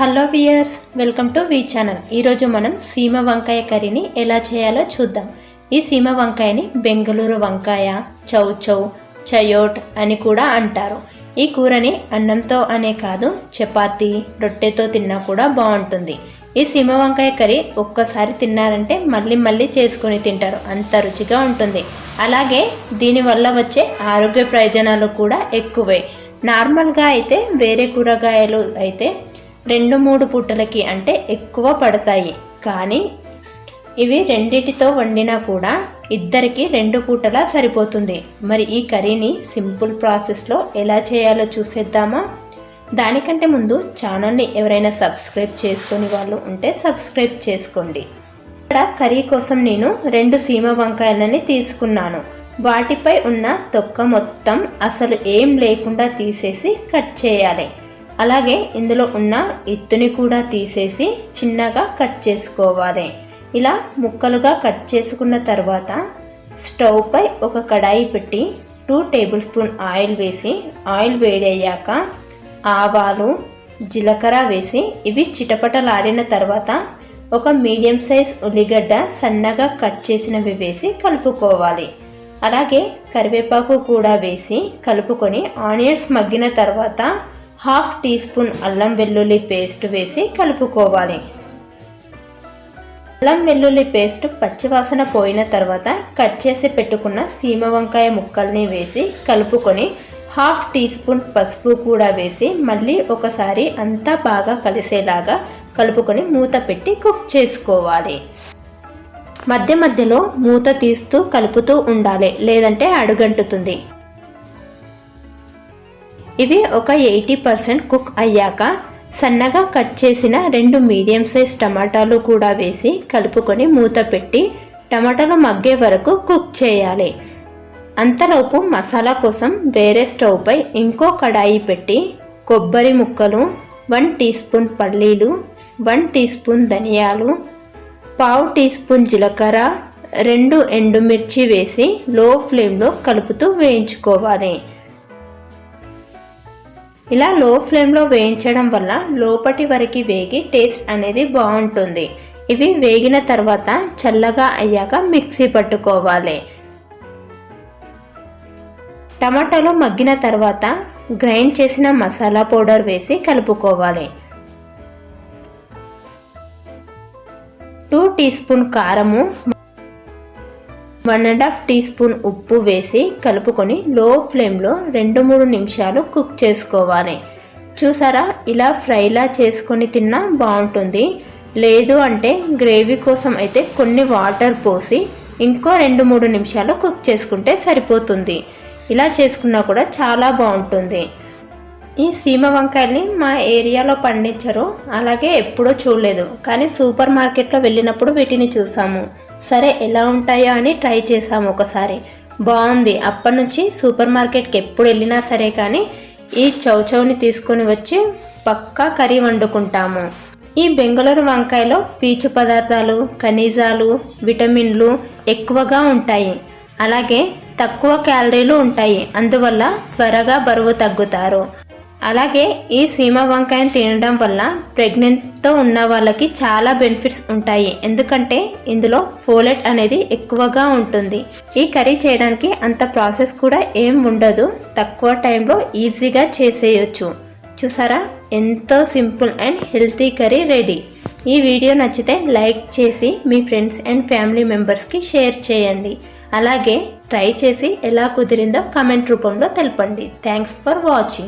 Hello viewers welcome to V channel ఈరోజు మనం సీమ వంకాయ కర్రీని ఎలా చేయాలో చూద్దాం. ఈ సీమ వంకాయని బెంగళూరు వంకాయ చౌ చౌ చయోట్ అని కూడా అంటారు. ఈ కూరని అన్నంతో అనే కాదు చపాతి రొట్టెతో తిన్నా కూడా బాగుంటుంది. ఈ సీమ వంకాయ కర్రీ ఒక్కసారి తిన్నారంటే మళ్ళీ మళ్ళీ చేసుకొని తింటారు. అంత రుచిగా ఉంటుంది. అలాగే దీనివల్ల వచ్చే ఆరోగ్య ప్రయోజనాలు కూడా ఎక్కువే. నార్మల్గా అయితే వేరే కూరగాయలు అయితే రెండు మూడు పూటలకి అంటే ఎక్కువ పడతాయి. కానీ ఇవి రెండిటితో వండినా కూడా ఇద్దరికి రెండు పూటలా సరిపోతుంది. మరి ఈ కర్రీని సింపుల్ ప్రాసెస్లో ఎలా చేయాలో చూసేద్దామా? దానికంటే ముందు ఛానల్ని ఎవరైనా సబ్స్క్రైబ్ చేసుకుని వాళ్ళు ఉంటే సబ్స్క్రైబ్ చేసుకోండి. ఇక్కడ కర్రీ కోసం నేను రెండు సీమ వంకాయలని తీసుకున్నాను. వాటిపై ఉన్న తొక్క మొత్తం అసలు ఏం లేకుండా తీసేసి కట్ చేయాలి. అలాగే ఇందులో ఉన్న ఎత్తుని కూడా తీసేసి చిన్నగా కట్ చేసుకోవాలి. ఇలా ముక్కలుగా కట్ చేసుకున్న తర్వాత స్టవ్ పై ఒక కడాయి పెట్టి టూ టేబుల్ స్పూన్ ఆయిల్ వేసి ఆయిల్ వేడయ్యాక ఆవాలు జీలకర్ర వేసి ఇవి చిటపటలాడిన తర్వాత ఒక మీడియం సైజ్ ఉల్లిగడ్డ సన్నగా కట్ చేసినవి వేసి కలుపుకోవాలి. అలాగే కరివేపాకు కూడా వేసి కలుపుకొని ఆనియన్స్ మగ్గిన తర్వాత హాఫ్ టీ స్పూన్ అల్లం వెల్లుల్లి పేస్ట్ వేసి కలుపుకోవాలి. అల్లం వెల్లుల్లి పేస్ట్ పచ్చివాసన పోయిన తర్వాత కట్ చేసి పెట్టుకున్న సీమ వంకాయ ముక్కల్ని వేసి కలుపుకొని హాఫ్ టీ స్పూన్ పసుపు కూడా వేసి మళ్ళీ ఒకసారి అంతా బాగా కలిసేలాగా కలుపుకొని మూత పెట్టి కుక్ చేసుకోవాలి. మధ్య మధ్యలో మూత తీస్తూ కలుపుతూ ఉండాలి లేదంటే అడుగంటుతుంది. ఇవి ఒక ఎయిటీ పర్సెంట్ కుక్ అయ్యాక సన్నగా కట్ చేసిన రెండు మీడియం సైజ్ టమాటాలు కూడా వేసి కలుపుకొని మూత పెట్టి టమాటాలు మగ్గే వరకు కుక్ చేయాలి. అంతలోపు మసాలా కోసం వేరే స్టవ్పై ఇంకో కడాయి పెట్టి కొబ్బరి ముక్కలు వన్ టీ స్పూన్ పల్లీలు వన్ టీ స్పూన్ ధనియాలు పావు టీ స్పూన్ జీలకర్ర రెండు ఎండుమిర్చి వేసి లో ఫ్లేమ్లో కలుపుతూ వేయించుకోవాలి. ఇలా లో ఫ్లేమ్లో వేయించడం వల్ల లోపటి వరకు వేగి టేస్ట్ అనేది బాగుంటుంది. ఇవి వేగిన తర్వాత చల్లగా అయ్యాక మిక్సీ పట్టుకోవాలి. టమాటాలు మగ్గిన తర్వాత గ్రైండ్ చేసిన మసాలా పౌడర్ వేసి కలుపుకోవాలి. టూ టీ స్పూన్ కారము one and half teaspoon ఉప్పు వేసి కలుపుకొని లో ఫ్లేమ్లో రెండు మూడు నిమిషాలు కుక్ చేసుకోవాలి. చూసారా? ఇలా ఫ్రైలా చేసుకొని తిన్నా బాగుంటుంది. లేదు అంటే గ్రేవీ కోసం అయితే కొన్ని వాటర్ పోసి ఇంకో రెండు మూడు నిమిషాలు కుక్ చేసుకుంటే సరిపోతుంది. ఇలా చేసుకున్నా కూడా చాలా బాగుంటుంది. ఈ సీమ వంకాయల్ని మా ఏరియాలో పండించరు. అలాగే ఎప్పుడూ చూడలేదు. కానీ సూపర్ మార్కెట్లో వెళ్ళినప్పుడు వీటిని చూసాము. సరే ఎలా ఉంటాయో అని ట్రై చేసాము ఒకసారి. బాగుంది. అప్పటి నుంచి సూపర్ మార్కెట్కి ఎప్పుడు వెళ్ళినా సరే కానీ ఈ చౌచౌని తీసుకొని వచ్చి పక్కా కర్రీ వండుకుంటాము. ఈ బెంగళూరు వంకాయలో పీచు పదార్థాలు ఖనిజాలు విటమిన్లు ఎక్కువగా ఉంటాయి. అలాగే తక్కువ క్యాలరీలు ఉంటాయి. అందువల్ల త్వరగా బరువు తగ్గుతారు. అలాగే ఈ సీమ వంకాయను తినడం వల్ల ప్రెగ్నెంట్తో ఉన్న వాళ్ళకి చాలా బెనిఫిట్స్ ఉంటాయి. ఎందుకంటే ఇందులో ఫోలెట్ అనేది ఎక్కువగా ఉంటుంది. ఈ కర్రీ చేయడానికి అంత ప్రాసెస్ కూడా ఏం ఉండదు. తక్కువ టైంలో ఈజీగా చేసేయచ్చు. చూసారా? ఎంతో simple and healthy curry ready. ఈ వీడియో నచ్చితే లైక్ చేసి మీ ఫ్రెండ్స్ అండ్ ఫ్యామిలీ మెంబర్స్కి షేర్ చేయండి. అలాగే ట్రై చేసి ఎలా కుదిరిందో కమెంట్ రూపంలో తెలపండి. Thanks for watching.